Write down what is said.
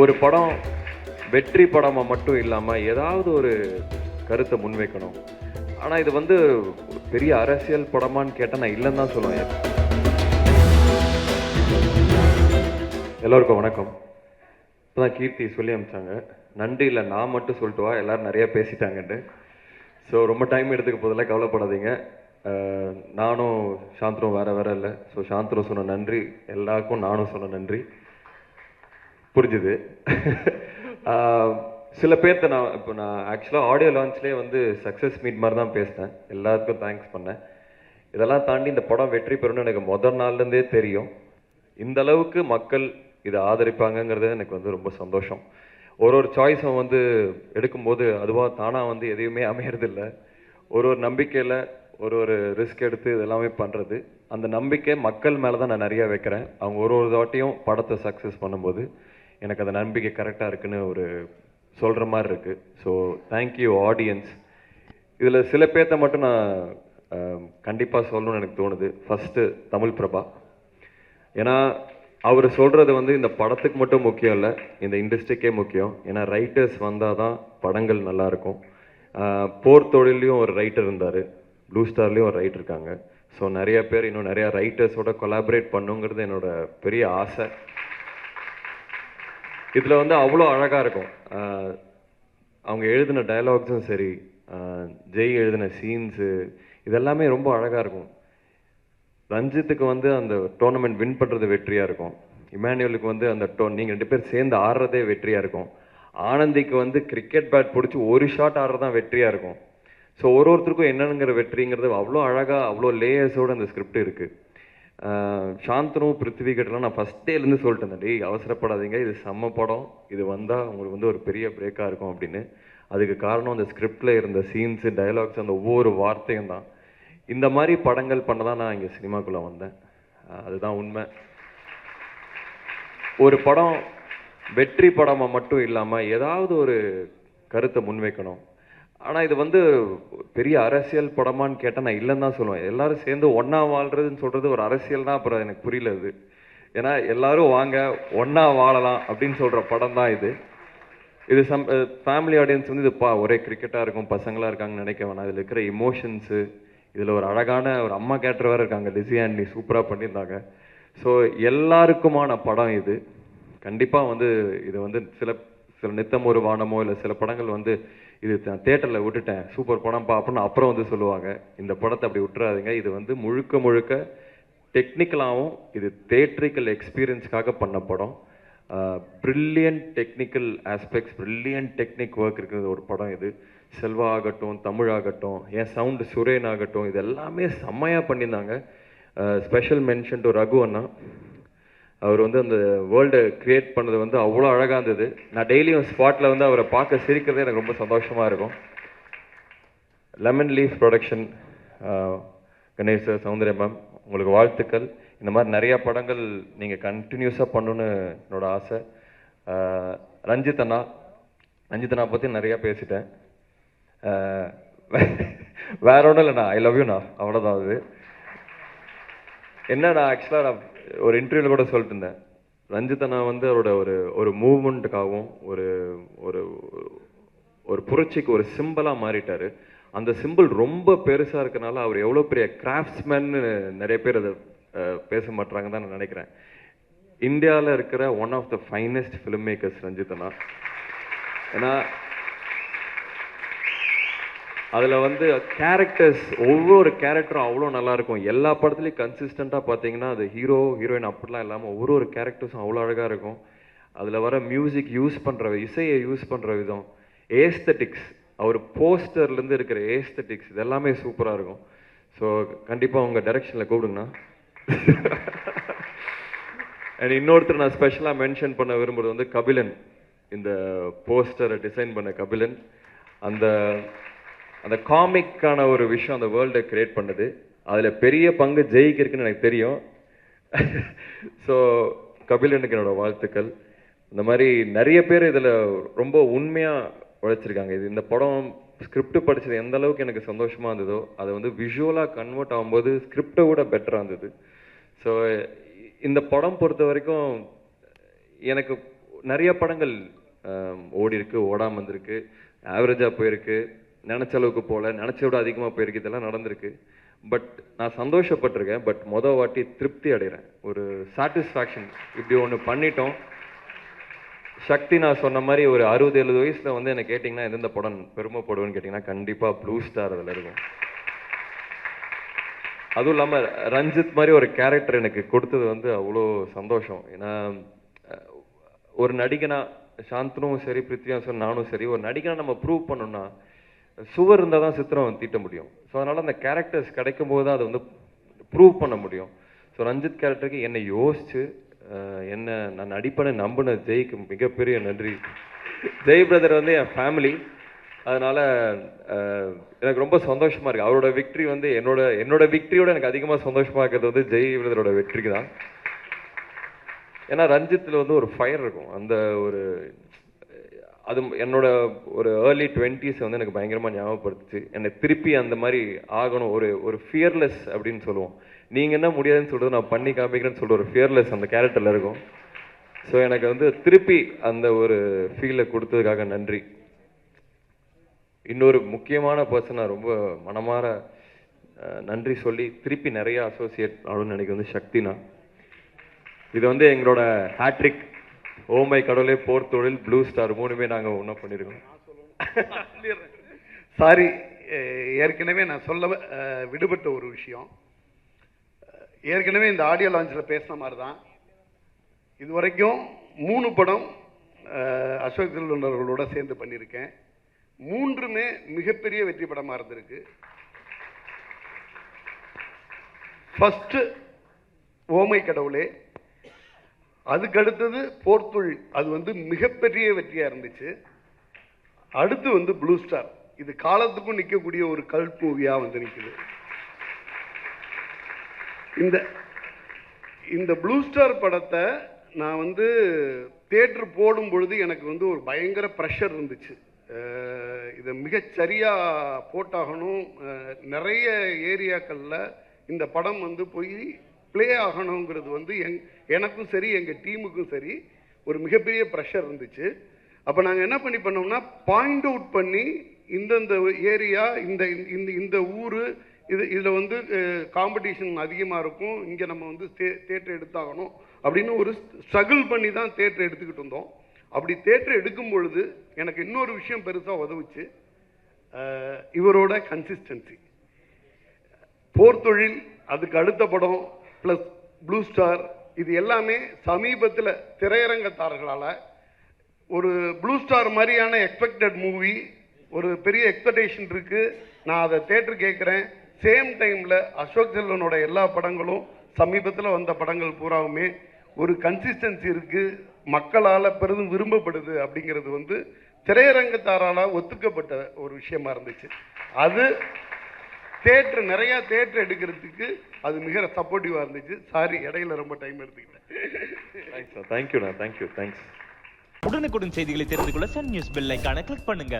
ஒரு படம் வெற்றி படமாக மட்டும் இல்லாமல் ஏதாவது ஒரு கருத்தை முன்வைக்கணும். ஆனால் இது வந்து பெரிய அரசியல் படமான்னு கேட்டால் நான் இல்லைன்னு தான் சொல்லுவேன். எல்லோருக்கும் வணக்கம். இப்போதான் கீர்த்தி சொல்லி அமிச்சாங்க. நன்றி இல்லை நான் மட்டும் சொல்லிட்டு வா எல்லோரும் நிறையா பேசிட்டாங்கன்ட்டு. ஸோ ரொம்ப டைம் எடுத்துக்க போதில் கவலைப்படாதீங்க. நானும் சாந்தரும் வேறு வேறு இல்லை. ஸோ சாந்தரும் சொன்ன நன்றி. எல்லாருக்கும் நானும் சொன்ன நன்றி. புரிஞ்சுது. சில பேர்த்த நான் இப்போ நான் ஆக்சுவலாக ஆடியோ லான்ச்லேயே வந்து சக்ஸஸ் மீட் மாதிரி தான் பேசினேன். எல்லாத்துக்கும் தேங்க்ஸ் பண்ணேன். இதெல்லாம் தாண்டி இந்த படம் வெற்றி பெறும்னு எனக்கு முதல் நாள்லேருந்தே தெரியும். இந்த அளவுக்கு மக்கள் இதை ஆதரிப்பாங்கங்கிறது எனக்கு வந்து ரொம்ப சந்தோஷம். ஒரு ஒரு சாய்ஸும் வந்து எடுக்கும்போது அதுவாக தானாக வந்து எதையுமே அமையறதில்ல. ஒரு ஒரு நம்பிக்கையில் ஒரு ஒரு ரிஸ்க் எடுத்து இதெல்லாமே பண்ணுறது அந்த நம்பிக்கை மக்கள் மேலே தான் நான் நிறையா வைக்கிறேன். அவங்க ஒரு ஒரு தாட்டியும் படத்தை சக்ஸஸ் பண்ணும்போது. எனக்கு அந்த நம்பிக்கை கரெக்டாக இருக்குன்னு ஒரு சொல்கிற மாதிரி இருக்குது ஸோ தேங்க்யூ ஆடியன்ஸ் இதில் சில பேர்த்த மட்டும் நான் கண்டிப்பாக சொல்லணும்னு எனக்கு தோணுது. ஃபஸ்ட்டு தமிழ் பிரபா. ஏன்னா அவர் சொல்கிறது வந்து இந்த படத்துக்கு மட்டும் முக்கியம் இல்லை இந்த இண்டஸ்ட்ரிக்கே முக்கியம். ஏன்னா ரைட்டர்ஸ் வந்தால் தான் படங்கள் நல்லா இருக்கும். போர் தொழிலையும் ஒரு ரைட்டர் இருந்தார். ப்ளூ ஸ்டார்லேயும் ஒரு ரைட்டர் இருக்காங்க. ஸோ நிறைய பேர் இன்னும் நிறையா ரைட்டர்ஸோட கொலாபரேட் பண்ணுங்கிறது என்னோட பெரிய ஆசை. இதில் வந்து அவ்வளோ அழகாக இருக்கும். அவங்க எழுதின டயலாக்ஸும் சரி ஜெய் எழுதின சீன்ஸு இதெல்லாமே ரொம்ப அழகாக இருக்கும். ரஞ்சித்துக்கு வந்து அந்த டோர்னமெண்ட் வின் பண்ணுறது வெற்றியாக இருக்கும். இமானுவலுக்கு வந்து அந்த டோ நீங்கள் ரெண்டு பேர் சேர்ந்து ஆடுறதே வெற்றியாக இருக்கும். ஆனந்திக்கு வந்து கிரிக்கெட் பேட் பிடிச்சி ஒரு ஷாட் ஆடுறது தான் வெற்றியாக இருக்கும். ஸோ ஒரு ஒருத்தருக்கும் என்னங்கிற வெற்றிங்கிறது அவ்வளோ அழகாக அவ்வளோ லேயர்ஸோட அந்த ஸ்கிரிப்ட் இருக்குது சாந்தனும் பிருத்திவி கிட்டலாம் நான் ஃபஸ்ட் டேலேருந்து சொல்லிட்டேன் டேய் அவசரப்படாதீங்க. இது செம்ம படம். இது வந்தால் உங்களுக்கு வந்து ஒரு பெரிய பிரேக்காக இருக்கும் அப்படின்னு. அதுக்கு காரணம் அந்த ஸ்கிரிப்டில் இருந்த சீன்ஸு டைலாக்ஸ் அந்த ஒவ்வொரு வார்த்தையும் தான். இந்த மாதிரி படங்கள் பண்ண தான் நான் இங்கே சினிமாக்குள்ளே வந்தேன். அதுதான் உண்மை. ஒரு படம் வெற்றி படமாக மட்டும் இல்லாமல் ஏதாவது ஒரு கருத்தை முன்வைக்கணும். ஆனால் இது வந்து பெரிய அரசியல் படமான்னு கேட்டால் நான் இல்லைன்னு தான் சொல்லுவேன். எல்லாரும் சேர்ந்து ஒன்றா வாழ்கிறதுன்னு சொல்கிறது ஒரு அரசியல் தான் அப்புறம் எனக்கு புரியல இது ஏன்னா எல்லாரும் வாங்க ஒன்றா வாழலாம் அப்படின்னு சொல்கிற படம் தான் இது. இது சம் ஃபேமிலி ஆடியன்ஸ் வந்து இது பா ஒரே கிரிக்கெட்டாக இருக்கும் பசங்களாக இருக்காங்கன்னு நினைக்க வேணாம். இதில் இருக்கிற இமோஷன்ஸு இதில் ஒரு அழகான ஒரு அம்மா கேரக்டர் வேறு இருக்காங்க லிசி ஆண்டி சூப்பராக பண்ணியிருந்தாங்க. ஸோ எல்லாருக்குமான படம் இது. கண்டிப்பாக வந்து இது வந்து சில சில நித்தம் ஒரு வானமோ இல்லை சில படங்கள் வந்து இது தேட்டரில் விட்டுட்டேன். சூப்பர் படம் பா அப்படின்னு அப்புறம் வந்து சொல்லுவாங்க. இந்த படத்தை அப்படி விட்டுறாதீங்க. இது வந்து முழுக்க முழுக்க டெக்னிக்கலாகவும் இது தேட்ரிக்கல் எக்ஸ்பீரியன்ஸ்க்காக பண்ண படம். Brilliant technical aspects brilliant technique work இருக்கிறது ஒரு படம் இது. செல்வா ஆகட்டும் தமிழ் ஆகட்டும் என் சவுண்டு சுரேன் ஆகட்டும் இது எல்லாமே செம்மையாக பண்ணியிருந்தாங்க. ஸ்பெஷல் மென்ஷன் டு ரகு அண்ணா. அவர் வந்து அந்த வேர்ல்டை கிரியேட் பண்ணது வந்து அவ்வளோ அழகாக இருந்தது. நான் டெய்லியும் ஸ்பாட்டில் வந்து அவரை பார்க்க சிரிக்கிறதே எனக்கு ரொம்ப சந்தோஷமாக இருக்கும். Lemon leaf production Ganesh sir Soundarya ma'am உங்களுக்கு வாழ்த்துக்கள். இந்த மாதிரி நிறையா படங்கள் நீங்கள் கண்டினியூஸாக பண்ணணுன்னு என்னோட ஆசை. ரஞ்சித் அண்ணா ரஞ்சித் அண்ணா பற்றி நிறையா பேசிட்டேன். வேற ஒன்றும் இல்லைண்ணா ஐ லவ் யூண்ணா அவ்வளோதான் அது. என்ன நான் ஆக்சுவலாக நான் ஒரு இன்டர்வியூவில் கூட சொல்லிட்டு இருந்தேன். ரஞ்சித் வந்து அவரோட ஒரு ஒரு மூவ்மெண்ட்டுக்காகவும் ஒரு ஒரு ஒரு புரட்சிக்கு ஒரு சிம்பிளாக மாறிட்டார். அந்த சிம்பிள் ரொம்ப பெருசாக இருக்கனால அவர் எவ்வளோ பெரிய கிராஃப்ட்ஸ்மேன்னு நிறைய பேர் அதை பேச மாட்டாங்க தான் நான் நினைக்கிறேன். இந்தியாவில் இருக்கிற one of the finest film makers ரஞ்சித்தனா ஏன்னா அதில் வந்து கேரக்டர்ஸ் ஒவ்வொரு கேரக்டரும் அவ்வளோ நல்லாயிருக்கும் எல்லா படத்துலையும் கன்சிஸ்டண்ட்டாக பார்த்தீங்கன்னா அது ஹீரோ ஹீரோயின் அப்படிலாம் இல்லாமல் ஒரு ஒரு கேரக்டர்ஸும் அவ்வளோ அழகாக இருக்கும். அதில் வர மியூசிக் யூஸ் பண்ணுற இசையை யூஸ் பண்ணுற விதம் ஏஸ்தட்டிக்ஸ் அவர் போஸ்டர்லேருந்து இருக்கிற ஏஸ்தட்டிக்ஸ் இது எல்லாமே சூப்பராக இருக்கும். ஸோ கண்டிப்பாக உங்கள் டைரெக்ஷனில் கூப்பிடுங்கண்ணா. அண்ட் இன்னொருத்தர் நான் ஸ்பெஷலாக மென்ஷன் பண்ண விரும்புகிறது வந்து கபிலன். இந்த போஸ்டரை டிசைன் பண்ண கபிலன். அந்த அந்த காமிக்கான ஒரு விஷயம் அந்த வேர்ல்டை கிரியேட் பண்ணுது. அதில் பெரிய பங்கு ஜெயிக்கு இருக்குன்னு எனக்கு தெரியும். ஸோ கபிலனுக்கு என்னோட வாழ்த்துக்கள். இந்த மாதிரி நிறைய பேர் இதில் ரொம்ப உண்மையாக உழைச்சிருக்காங்க. இது இந்த படம் ஸ்கிரிப்ட் படித்தது எந்த அளவுக்கு எனக்கு சந்தோஷமாக இருந்ததோ அதை வந்து விஷுவலாக கன்வெர்ட் ஆகும்போது ஸ்கிரிப்டை விட பெட்டராக இருந்தது. ஸோ இந்த படம் பொறுத்த வரைக்கும் எனக்கு நிறைய படங்கள் ஓடி இருக்கு ஓடாமல் வந்திருக்கு ஆவரேஜாக போயிருக்கு. நினச்ச அளவுக்கு போல நினச்ச விட அதிகமாக போயிருக்கு இதெல்லாம் நடந்திருக்கு. பட் நான் சந்தோஷப்பட்டிருக்கேன் பட் மொத வாட்டி திருப்தி அடைகிறேன் ஒரு சாட்டிஸ்ஃபேக்ஷன் இப்படி ஒன்று பண்ணிட்டோம். சக்தி நான் சொன்ன மாதிரி ஒரு அறுபது எழுபது வயசில் வந்து என்னை கேட்டிங்கன்னா எந்தெந்த படம் பெருமைப்படுவேன்னு கேட்டிங்கன்னா கண்டிப்பாக ப்ளூ ஸ்டார் அதில் இருக்கும். அதுவும் இல்லாமல் ரஞ்சித் மாதிரி ஒரு கேரக்டர் எனக்கு கொடுத்தது வந்து அவ்வளோ சந்தோஷம். ஏன்னா ஒரு நடிகனா சாந்தனும் சரி பிருத்தியும் சரி நானும் சரி ஒரு நடிகனா நம்ம ப்ரூவ் பண்ணோம்னா சுவர் இருந்தால் தான் சித்திரம் தீட்ட முடியும். ஸோ அதனால் அந்த கேரக்டர்ஸ் கிடைக்கும் போது தான் அதை வந்து ப்ரூவ் பண்ண முடியும். ஸோ ரஞ்சித் கேரக்டருக்கு என்னை யோசித்து என்ன நான் நடிப்பேன்னு நம்பின ஜெய்க்கு மிகப்பெரிய நன்றி. ஜெய் பிரதர் வந்து என் ஃபேமிலி அதனால் எனக்கு ரொம்ப சந்தோஷமாக இருக்குது அவரோட விக்டரி வந்து என்னோட என்னோட விக்ட்ரியோட எனக்கு அதிகமாக சந்தோஷமாக இருக்கிறது வந்து ஜெய் பிரதரோட வெற்றிக்கு தான். ஏன்னா ரஞ்சித்தில் வந்து ஒரு ஃபயர் இருக்கும். அந்த ஒரு அது என்னோட ஒரு ஏர்லி டுவெண்ட்டீஸ் வந்து எனக்கு பயங்கரமாக ஞாபகப்படுத்துச்சு. என்னை திருப்பி அந்த மாதிரி ஆகணும் ஒரு ஒரு ஃபியர்லெஸ் அப்படின்னு சொல்லுவோம். நீங்கள் என்ன முடியாதுன்னு சொல்கிறது நான் பண்ணி காமிக்கிறேன்னு சொல்கிற ஒரு ஃபியர்லெஸ் அந்த கேரக்டரில் இருக்கும். ஸோ எனக்கு வந்து திருப்பி அந்த ஒரு ஃபீலை கொடுத்ததுக்காக நன்றி. இன்னொரு முக்கியமான பர்சனாக ரொம்ப மனமாற நன்றி சொல்லி திருப்பி நிறைய அசோசியேட் ஆகணும்னு எனக்கு வந்து சக்தினா. இது வந்து எங்களோட ஹேட்ரிக் Oh ஓமை கடவுளே போர் தொழில் ப்ளூ ஸ்டார் மூணுமே நாங்கள் ஒன்றா பண்ணியிருக்கோம் சாரி ஏற்கனவே நான் சொல்ல விடுபட்ட ஒரு விஷயம். ஏற்கனவே இந்த ஆடியோ லான்ச்சில் பேசின மாதிரி தான் இது வரைக்கும் மூணு படம் அசோக் செல்வன் சேர்ந்து பண்ணியிருக்கேன். மூன்றுமே மிகப்பெரிய வெற்றி படமாக இருந்திருக்கு. ஃபஸ்ட்டு ஓமை கடவுளே அதுக்கு அடுத்தது அது வந்து மிகப்பெரிய வெற்றியாக இருந்துச்சு. அடுத்து வந்து ப்ளூ ஸ்டார் இது காலத்துக்கும் நிற்கக்கூடிய ஒரு கல்ட் மூவியாக வந்து நிற்குது இந்த இந்த ப்ளூ ஸ்டார் படத்தை நான் வந்து தேட்ரு போடும் பொழுது எனக்கு வந்து ஒரு பயங்கர ப்ரெஷர் இருந்துச்சு. இதை மிகச்சரியாக போட்டாகணும். நிறைய ஏரியாக்களில் இந்த படம் வந்து போய் ப்ளே ஆகணுங்கிறது வந்து எங் எனக்கும் சரி எங்கள் டீமுக்கும் சரி ஒரு மிகப்பெரிய ப்ரெஷர் இருந்துச்சு. அப்போ நாங்கள் என்ன பண்ணி பண்ணோம்னா பாயிண்ட் அவுட் பண்ணி இந்தந்த ஏரியா இந்த இந்த இந்த ஊர் இது இதில் வந்து காம்படிஷன் அதிகமாக இருக்கும். இங்கே நம்ம வந்து தே தேட்டர் எடுத்தாகணும் அப்படின்னு ஒரு ஸ்ட்ரகிள் பண்ணி தான் தேட்டர் எடுத்துக்கிட்டு இருந்தோம் அப்படி தேட்டர் எடுக்கும் பொழுது எனக்கு இன்னொரு விஷயம் பெருசாக உதவுச்சு. இவரோட கன்சிஸ்டன்சி போர் தொழில் அதுக்கு அடுத்த படம் ப்ளஸ் ப்ளூ ஸ்டார் இது எல்லாமே சமீபத்தில் திரையரங்கத்தார்களால் ஒரு ப்ளூ ஸ்டார் மாதிரியான எக்ஸ்பெக்டட் மூவி ஒரு பெரிய எக்ஸ்பெக்டேஷன் இருக்குது நான் அதை தேட்டர் கேட்குறேன் சேம் டைமில் அசோக் செல்வனோட எல்லா படங்களும் சமீபத்தில் வந்த படங்கள் பூராவுமே ஒரு கன்சிஸ்டன்சி இருக்குது மக்களால் பெரிதும் விரும்பப்படுது அப்படிங்கிறது வந்து திரையரங்கத்தாரால் ஒத்துக்கப்பட்ட ஒரு விஷயமா இருந்துச்சு. அது தேட்டர் நிறைய தேட்டர் எடுக்கிறதுக்கு அது மிக சப்போர்ட்டிவாக இருந்துச்சு. சாரி இடையில ரொம்ப டைம் எடுத்துக்கிட்டேன். தேங்க்யூண்ணா தேங்க்யூ தேங்க்ஸ் உடனுக்குடன் செய்திகளை தெரிந்து கொள்ள சன் நியூஸ் பெல் ஐகானை கிளிக் பண்ணுங்க.